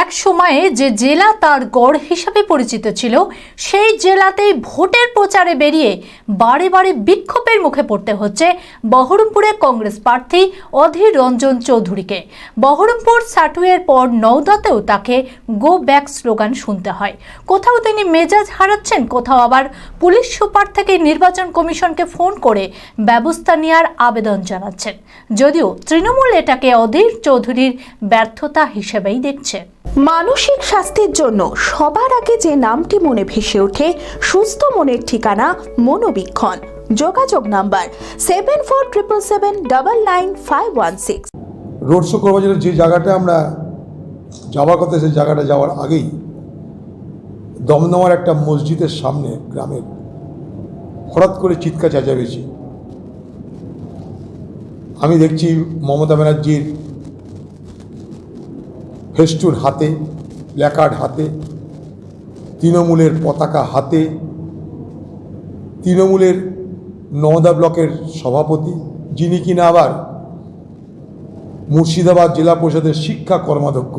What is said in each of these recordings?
এক সময়ে যে জেলা তার গড় হিসাবে পরিচিত ছিল, সেই জেলাতেই ভোটের প্রচারে বেরিয়ে বারে বারে বিক্ষোভের মুখে পড়তে হচ্ছে বহরমপুরে কংগ্রেস প্রার্থী অধীর রঞ্জন চৌধুরীকে। বহরমপুর সাটুয়ের পর নওদাতেও তাকে গো ব্যাক স্লোগান শুনতে হয়। কোথাও তিনি মেজাজ হারাচ্ছেন, কোথাও আবার পুলিশ সুপার থেকে নির্বাচন কমিশনকে ফোন করে ব্যবস্থা নেওয়ার আবেদন জানাচ্ছেন। যদিও তৃণমূল এটাকে অধীর চৌধুরীর ব্যর্থতা হিসেবেই দেখছে। মানসিক স্বাস্থ্যের জন্য সবার আগে যে নামটি মনে ভেসে ওঠে, সুস্থ মনের ঠিকানা মনোবীক্ষণ। যোগাযোগ number seven four triple seven double nine five one six road show করবার জন্য যে জায়গাটা আমরা যাওয়ার কথা, সেই জায়গাটা যাওয়ার আগেই দমদমার একটা মসজিদের সামনে গ্রামের হঠাৎ করে চিৎকার চেঁচামেচি। আমি দেখছি মমতা ব্যানার্জির ফেস্টুন হাতে, প্ল্যাকার্ড হাতে, তৃণমূলের পতাকা হাতে, তৃণমূলের নওদা ব্লকের সভাপতি, যিনি কিনা আবার মুর্শিদাবাদ জেলা পরিষদের শিক্ষা কর্মাধ্যক্ষ,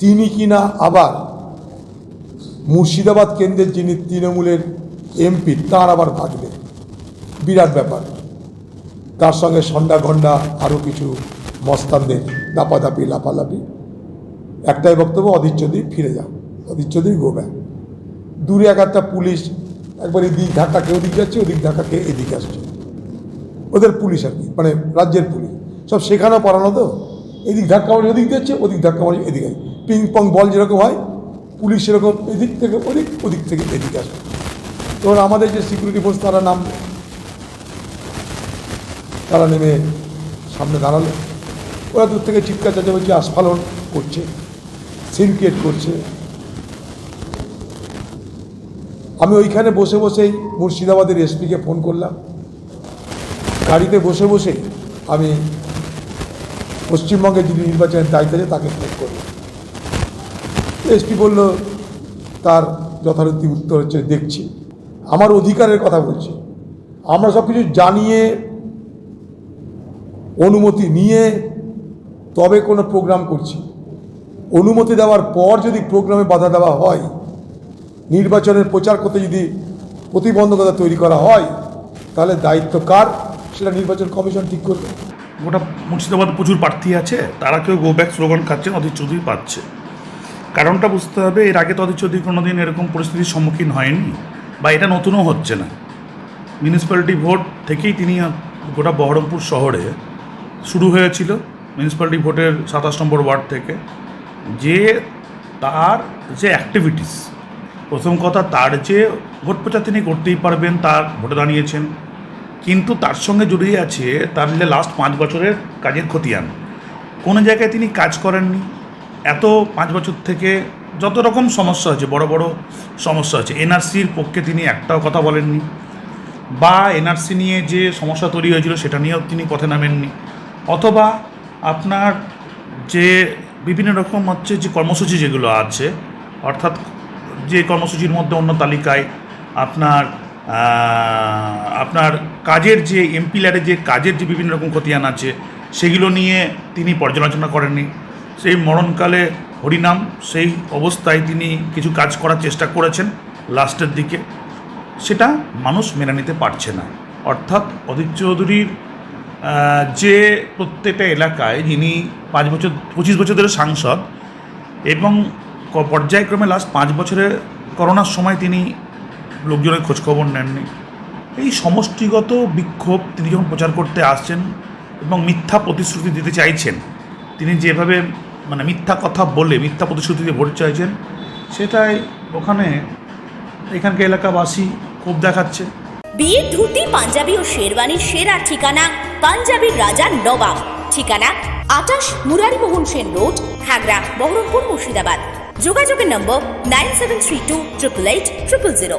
তিনি কিনা আবার মুর্শিদাবাদ কেন্দ্রের যিনি তৃণমূলের এমপি, তার আবার ভাগবে বিরাট ব্যাপার। তার সঙ্গে সন্ডা গন্ডা আরও কিছু মস্তানদের দাপাদাপি লাপালাপি। একটাই বক্তব্য, অধীর ফিরে যাও। অধীর চৌধুরী গোব্যাক দূরে এক একটা পুলিশ, একবার এদিক কেউ ওদিক যাচ্ছে, ওদিক ধাক্কা কে এদিকে আসছে। ওদের পুলিশ আর কি মানে রাজ্যের পুলিশ। সব শেখানো পড়ানো তো? এদিক ধাক্কা মারি ওদিক দিচ্ছে ওদিক ধাক্কা মারি এদিকে পিং পং বল যেরকম হয়, পুলিশ সেরকম এদিক থেকে ওদিক ওদিক থেকে এদিকে আসে। তখন আমাদের যে সিকিউরিটি ফোর্স তারা নাম তারা নেমে সামনে দাঁড়াল। ওরা দূর থেকে চিৎকার চেঁচামেচি আস্ফালন করছে। সিন ক্রিয়েট করছে। আমি ওইখানে বসে বসেই মুর্শিদাবাদের এসপিকে ফোন করলাম। গাড়িতে বসে বসে আমি পশ্চিমবঙ্গে যিনি নির্বাচনের দায়িত্ব আছে তাকে ফোন করলাম। এসপি বলল, তার যথারীতি উত্তর হচ্ছে, দেখছি। আমার অধিকারের কথা বলছি। আমরা সব কিছু জানিয়ে, অনুমতি নিয়ে তবে কোনো প্রোগ্রাম করছি অনুমতি দেওয়ার পর যদি প্রোগ্রামে বাধা দেওয়া হয়, নির্বাচনের প্রচার করতে যদি প্রতিবন্ধকতা তৈরি করা হয়, তাহলে দায়িত্ব কার? সেটা নির্বাচন কমিশন ঠিক করবে। গোটা মুর্শিদাবাদ প্রচুর প্রার্থী আছে, তারা কেউ গো ব্যাক স্লোগান খাচ্ছেন, অধীর চৌধুরী পাচ্ছে। কারণটা বুঝতে হবে, এর আগে তো অধীর চৌধুরী কোনোদিন এরকম পরিস্থিতির সম্মুখীন হয়নি, বা এটা নতুনও হচ্ছে না। মিউনিসিপ্যালিটি ভোট থেকেই তিনি গোটা বহরমপুর শহরে শুরু হয়েছিল মিউনিসিপ্যালিটি ভোটের সাতাশ নম্বর ওয়ার্ড থেকে। যে তার যে অ্যাক্টিভিটিস প্রথম কথা তার যে ভোট প্রচার তিনি করতেই পারবেন, তার ভোটে দাঁড়িয়েছেন। কিন্তু তার সঙ্গে জড়িয়ে আছে তার যে লাস্ট পাঁচ বছরের কাজের খতিয়ান। কোনো জায়গায় তিনি কাজ করেননি। এত পাঁচ বছর থেকে যত রকম সমস্যা হয়েছে বড় বড় সমস্যা হচ্ছে এনআরসির পক্ষে তিনি একটাও কথা বলেননি। বা এনআরসি নিয়ে যে সমস্যা তৈরি হয়েছিল, সেটা নিয়েও তিনি পথে নামেননি। অথবা আপনার যে বিভিন্ন রকম হচ্ছে যে কর্মসূচি যেগুলো আছে, অর্থাৎ যে কর্মসূচির মধ্যে অন্য তালিকায় আপনার আপনার কাজের যে এমপি ল্যাডের যে কাজের যে বিভিন্ন রকম খতিয়ান আছে, সেগুলো নিয়ে তিনি পর্যালোচনা করেননি। সেই মরণকালে হরিনাম, সেই অবস্থায় তিনি কিছু কাজ করার চেষ্টা করেছেন লাস্টের দিকে। সেটা মানুষ মেনে নিতে পারছে না। অর্থাৎ অধীর চৌধুরীর যে প্রত্যেকটা এলাকায় যিনি পাঁচ বছর, পঁচিশ বছর ধরে সাংসদ এবং পর্যায়ক্রমে লাস্ট পাঁচ বছরে করোনার সময় তিনি লোকজনের খোঁজখবর নেননি। এই সমষ্টিগত বিক্ষোভ তিনি যখন প্রচার করতে আসছেন এবং মিথ্যা প্রতিশ্রুতি দিতে চাইছেন, তিনি যেভাবে মানে মিথ্যা কথা বলে মিথ্যা প্রতিশ্রুতি দিয়ে ভোট চাইছেন, সেটাই ওখানে এখানকার এলাকাবাসী ক্ষোভ দেখাচ্ছে। বিয়ের ধুতি, পাঞ্জাবি ও শেরওয়ানির সেরা ঠিকানা পাঞ্জাবির রাজা নবাব। ঠিকানা আটাশ মুরারিমোহন সেন রোড, খাগড়া, বহরমপুর মুর্শিদাবাদ। যোগাযোগের number nine seven three two triple eight triple zero.